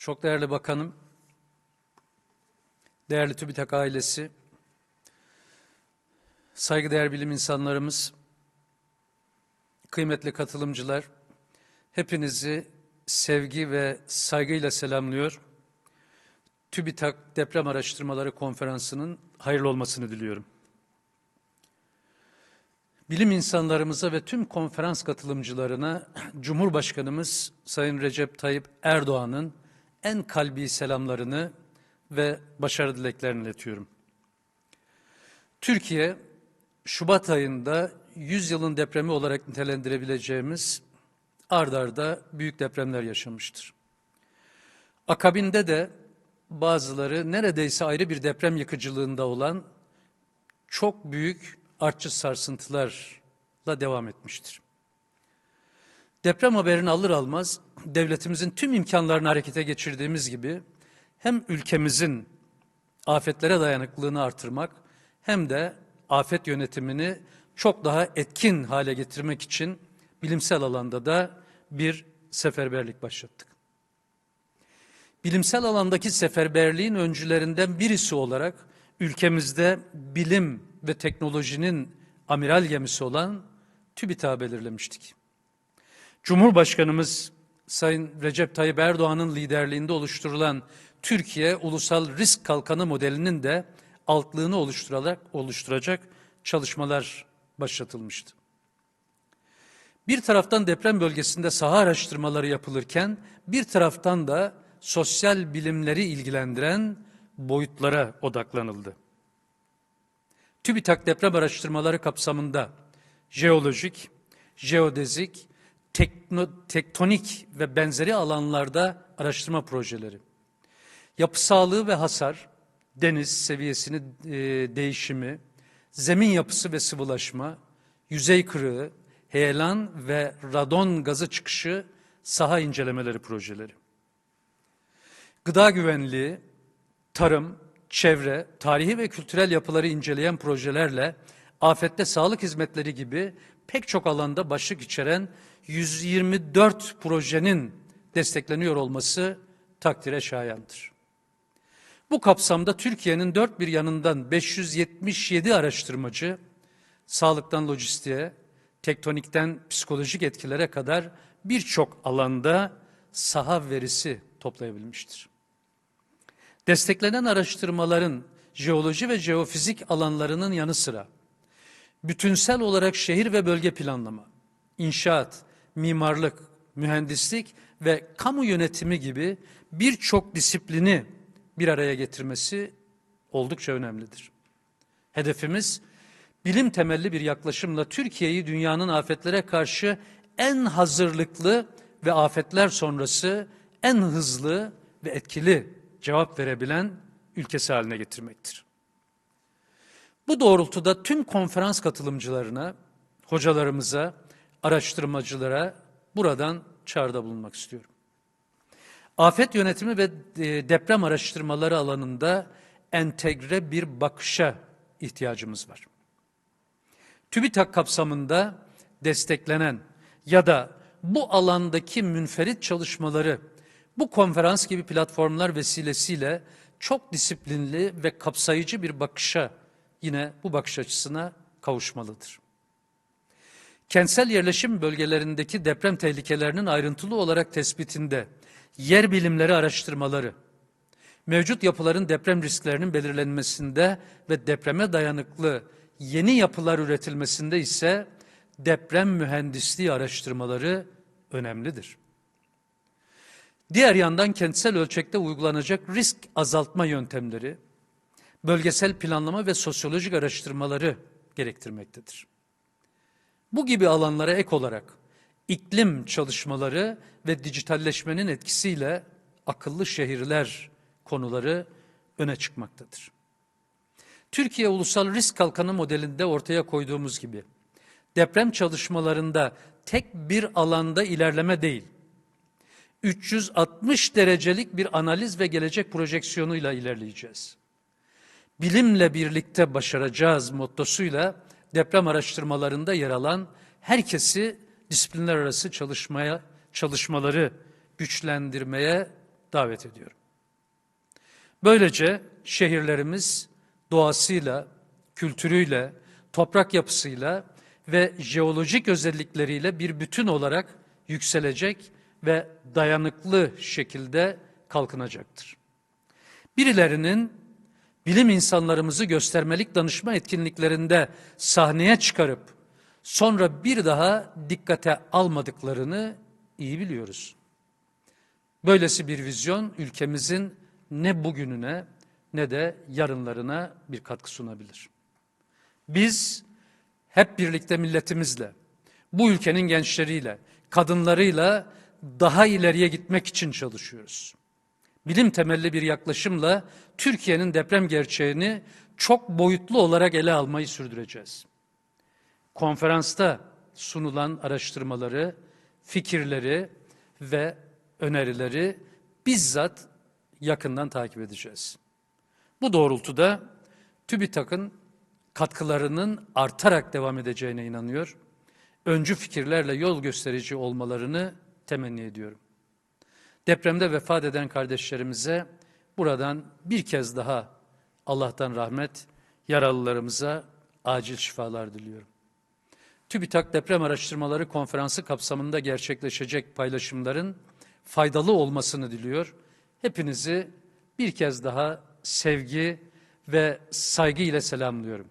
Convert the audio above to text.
Çok değerli bakanım, değerli TÜBİTAK ailesi, saygıdeğer bilim insanlarımız, kıymetli katılımcılar, hepinizi sevgi ve saygıyla selamlıyor. TÜBİTAK Deprem Araştırmaları Konferansı'nın hayırlı olmasını diliyorum. Bilim insanlarımıza ve tüm konferans katılımcılarına Cumhurbaşkanımız Sayın Recep Tayyip Erdoğan'ın en kalbi selamlarını ve başarı dileklerini iletiyorum. Türkiye, Şubat ayında 100 yılın depremi olarak nitelendirebileceğimiz ard arda büyük depremler yaşamıştır. Akabinde de bazıları neredeyse ayrı bir deprem yıkıcılığında olan çok büyük artçı sarsıntılarla devam etmiştir. Deprem haberini alır almaz devletimizin tüm imkanlarını harekete geçirdiğimiz gibi hem ülkemizin afetlere dayanıklılığını artırmak hem de afet yönetimini çok daha etkin hale getirmek için bilimsel alanda da bir seferberlik başlattık. Bilimsel alandaki seferberliğin öncülerinden birisi olarak ülkemizde bilim ve teknolojinin amiral gemisi olan TÜBİTAK'ı belirlemiştik. Cumhurbaşkanımız Sayın Recep Tayyip Erdoğan'ın liderliğinde oluşturulan Türkiye Ulusal Risk Kalkanı modelinin de altlığını oluşturacak, oluşturacak çalışmalar başlatılmıştı. Bir taraftan deprem bölgesinde saha araştırmaları yapılırken bir taraftan da sosyal bilimleri ilgilendiren boyutlara odaklanıldı. TÜBİTAK deprem araştırmaları kapsamında jeolojik, jeodezik, tekno, tektonik ve benzeri alanlarda araştırma projeleri, yapı sağlığı ve hasar, deniz seviyesini e, değişimi, zemin yapısı ve sıvılaşma, yüzey kırığı, heyelan ve radon gazı çıkışı saha incelemeleri projeleri. Gıda güvenliği, tarım, çevre, tarihi ve kültürel yapıları inceleyen projelerle afette sağlık hizmetleri gibi pek çok alanda başlık içeren 124 projenin destekleniyor olması takdire şayandır. Bu kapsamda Türkiye'nin dört bir yanından 577 araştırmacı, sağlıktan lojistiğe, tektonikten psikolojik etkilere kadar birçok alanda saha verisi toplayabilmiştir. Desteklenen araştırmaların jeoloji ve jeofizik alanlarının yanı sıra bütünsel olarak şehir ve bölge planlama, inşaat, mimarlık, mühendislik ve kamu yönetimi gibi birçok disiplini bir araya getirmesi oldukça önemlidir. Hedefimiz bilim temelli bir yaklaşımla Türkiye'yi dünyanın afetlere karşı en hazırlıklı ve afetler sonrası en hızlı ve etkili cevap verebilen ülkesi haline getirmektir. Bu doğrultuda tüm konferans katılımcılarına, hocalarımıza, araştırmacılara buradan çağrıda bulunmak istiyorum. Afet yönetimi ve e, deprem araştırmaları alanında entegre bir bakışa ihtiyacımız var. TÜBİTAK kapsamında desteklenen ya da bu alandaki münferit çalışmaları bu konferans gibi platformlar vesilesiyle çok disiplinli ve kapsayıcı bir bakışa yine bu bakış açısına kavuşmalıdır. Kentsel yerleşim bölgelerindeki deprem tehlikelerinin ayrıntılı olarak tespitinde, yer bilimleri araştırmaları, mevcut yapıların deprem risklerinin belirlenmesinde ve depreme dayanıklı yeni yapılar üretilmesinde ise deprem mühendisliği araştırmaları önemlidir. Diğer yandan kentsel ölçekte uygulanacak risk azaltma yöntemleri, bölgesel planlama ve sosyolojik araştırmaları gerektirmektedir. Bu gibi alanlara ek olarak iklim çalışmaları ve dijitalleşmenin etkisiyle akıllı şehirler konuları öne çıkmaktadır. Türkiye Ulusal Risk Kalkanı modelinde ortaya koyduğumuz gibi deprem çalışmalarında tek bir alanda ilerleme değil, 360 derecelik bir analiz ve gelecek projeksiyonuyla ilerleyeceğiz. Bilimle birlikte başaracağız mottosuyla deprem araştırmalarında yer alan herkesi disiplinler arası çalışmaya, çalışmaları güçlendirmeye davet ediyorum. Böylece şehirlerimiz doğasıyla, kültürüyle, toprak yapısıyla ve jeolojik özellikleriyle bir bütün olarak yükselecek ve dayanıklı şekilde kalkınacaktır. Birilerinin bilim insanlarımızı göstermelik danışma etkinliklerinde sahneye çıkarıp sonra bir daha dikkate almadıklarını iyi biliyoruz. Böylesi bir vizyon ülkemizin ne bugününe ne de yarınlarına bir katkı sunabilir. Biz hep birlikte milletimizle, bu ülkenin gençleriyle, kadınlarıyla daha ileriye gitmek için çalışıyoruz. Bilim temelli bir yaklaşımla Türkiye'nin deprem gerçeğini çok boyutlu olarak ele almayı sürdüreceğiz. Konferansta sunulan araştırmaları, fikirleri ve önerileri bizzat yakından takip edeceğiz. Bu doğrultuda TÜBİTAK'ın katkılarının artarak devam edeceğine inanıyor. Öncü fikirlerle yol gösterici olmalarını temenni ediyorum. Depremde vefat eden kardeşlerimize buradan bir kez daha Allah'tan rahmet, yaralılarımıza acil şifalar diliyorum. TÜBİTAK Deprem Araştırmaları Konferansı kapsamında gerçekleşecek paylaşımların faydalı olmasını diliyor. Hepinizi bir kez daha sevgi ve saygı ile selamlıyorum.